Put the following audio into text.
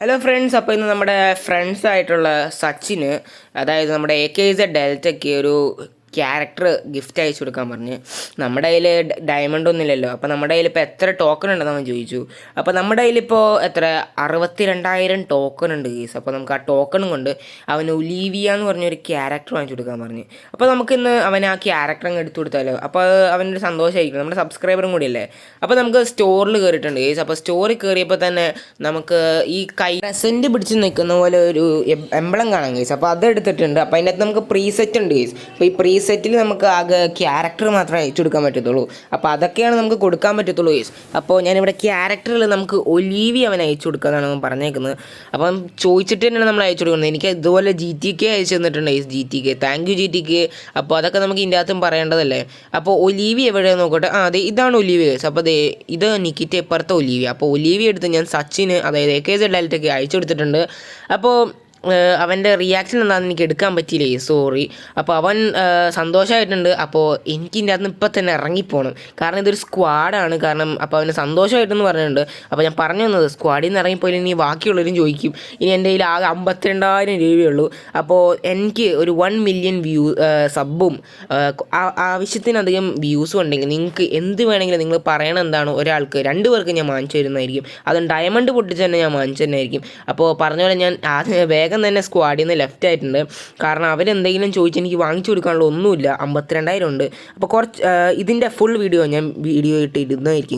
Hello friends അപ്പോൾ ഇന്ന് നമ്മുടെ ഫ്രണ്ട്സ് ആയിട്ടുള്ള സച്ചിന് അതായത് നമ്മുടെ എ കെ ഇസഡ് ഡെൽറ്റയ്ക്ക് ഒരു ക്യാരക്ടർ ഗിഫ്റ്റ് അയച്ചു കൊടുക്കാൻ പറഞ്ഞ്. നമ്മുടെ കയ്യിൽ ഡയമണ്ട് ഒന്നുമില്ലല്ലോ. അപ്പോൾ നമ്മുടെ കയ്യിൽ ഇപ്പോൾ എത്ര ടോക്കൺ ഉണ്ടെന്ന് അവൻ ചോദിച്ചു. അപ്പോൾ നമ്മുടെ കയ്യിലിപ്പോൾ എത്ര? അറുപത്തി രണ്ടായിരം ടോക്കൺ ഉണ്ട് ഗീസ് അപ്പോൾ നമുക്ക് ആ ടോക്കണും കൊണ്ട് അവന് ഒലീവിയ എന്ന് പറഞ്ഞൊരു ക്യാരക്ടർ വാങ്ങിച്ചു കൊടുക്കാൻ പറഞ്ഞ്. അപ്പോൾ നമുക്കിന്ന് അവൻ ആ ക്യാരക്ടർ അങ്ങ് എടുത്തു കൊടുത്താലോ? അപ്പോൾ അവനൊരു സന്തോഷമായിരിക്കും നമ്മുടെ സബ്സ്ക്രൈബറും കൂടിയല്ലേ? അപ്പോൾ നമുക്ക് സ്റ്റോറിൽ കയറിയിട്ടുണ്ട് ഗീസ് അപ്പോൾ സ്റ്റോറിൽ കയറിയപ്പോൾ തന്നെ നമുക്ക് ഈ കൈ പ്രസന്റ് പിടിച്ച് നിൽക്കുന്ന പോലെ ഒരു എംബളം കാണാം ഗീസ് അപ്പോൾ അത് എടുത്തിട്ടുണ്ട്. അപ്പോൾ അതിനകത്ത് നമുക്ക് പ്രീസെറ്റ് ഉണ്ട് ഗീസ് അപ്പോൾ ഈ പ്രീസെറ്റിൽ നമുക്ക് ആകെ ക്യാരക്ടർ മാത്രമേ അയച്ചു കൊടുക്കാൻ പറ്റത്തുള്ളൂ. അപ്പോൾ അതൊക്കെയാണ് നമുക്ക് കൊടുക്കാൻ പറ്റത്തുള്ളൂ യേസ് അപ്പോൾ ഞാനിവിടെ ക്യാരക്ടറിൽ നമുക്ക് ഒലീവി അവൻ അയച്ചു കൊടുക്കാന്നാണ് അവൻ പറഞ്ഞേക്കുന്നത്. അപ്പം ചോദിച്ചിട്ട് തന്നെയാണ് നമ്മൾ അയച്ചു കൊടുക്കുന്നത്. എനിക്ക് ഇതുപോലെ ജി ടി കെ അയച്ചു തന്നിട്ടുണ്ട് yes G T K thank you G T K അപ്പോൾ അതൊക്കെ നമുക്ക് ഇതിന്റെ അകത്തും പറയേണ്ടതല്ലേ? അപ്പോൾ ഒലീവി എവിടെയാണ് നോക്കട്ടെ? ആ അതെ ഇതാണ് ഒലീവി യേസ് അപ്പോൾ അതെ ഇത് നിക്കിറ്റ് എപ്പുറത്തെ ഒലീവി. അപ്പോൾ ഒലീവി എടുത്ത് ഞാൻ സച്ചിന് അതായത് എ കെ സെഡ് ഡയലറ്റൊക്കെ അയച്ചു കൊടുത്തിട്ടുണ്ട്. അപ്പോൾ അവന്റെ റിയാക്ഷൻ എന്താണെന്ന് എനിക്ക് എടുക്കാൻ പറ്റിയില്ലേ? സോറി അപ്പോൾ അവൻ സന്തോഷമായിട്ടുണ്ട് അപ്പോൾ എനിക്ക് ഇതിന്റെ അകത്ത് ഇപ്പം തന്നെ ഇറങ്ങിപ്പോകണം കാരണം ഇതൊരു സ്ക്വാഡാണ് കാരണം അപ്പോൾ അവന് സന്തോഷമായിട്ടെന്ന് പറഞ്ഞിട്ടുണ്ട്. അപ്പോൾ ഞാൻ പറഞ്ഞു തന്നത് സ്ക്വാഡിൽ നിന്ന് ഇറങ്ങിപ്പോയാലും ഇനി ബാക്കിയുള്ളവരും ചോദിക്കും. ഇനി എന്റെ കയ്യിൽ ആകെ അമ്പത്തിരണ്ടായിരം രൂപയുള്ളൂ അപ്പോൾ എനിക്ക് ഒരു വൺ മില്യൺ വ്യൂ സബും ആവശ്യത്തിനധികം വ്യൂസും ഉണ്ടെങ്കിൽ നിങ്ങൾക്ക് എന്ത് വേണമെങ്കിലും നിങ്ങൾ പറയണം എന്താണ് ഒരാൾക്ക് രണ്ട് പേർക്ക് ഞാൻ വാങ്ങിച്ചു തരുന്നതായിരിക്കും. അതും ഡയമണ്ട് പൊട്ടിച്ച് തന്നെ ഞാൻ വാങ്ങിച്ചു ആയിരിക്കും അപ്പോൾ പറഞ്ഞ പോലെ ഞാൻ ആദ്യം വേഗം തന്നെ സ്ക്വാഡിൽ നിന്ന് ലെഫ്റ്റ് ആയിട്ടുണ്ട്. കാരണം അവരെന്തെങ്കിലും ചോദിച്ച് എനിക്ക് വാങ്ങിച്ചു കൊടുക്കാനുള്ള ഒന്നുമില്ല. അമ്പത്തിരണ്ടായിരം ഉണ്ട്. അപ്പോൾ കുറച്ച് ഇതിന്റെ ഫുൾ വീഡിയോ ഞാൻ വീഡിയോ ഇട്ട് ഇടുന്നതായിരിക്കും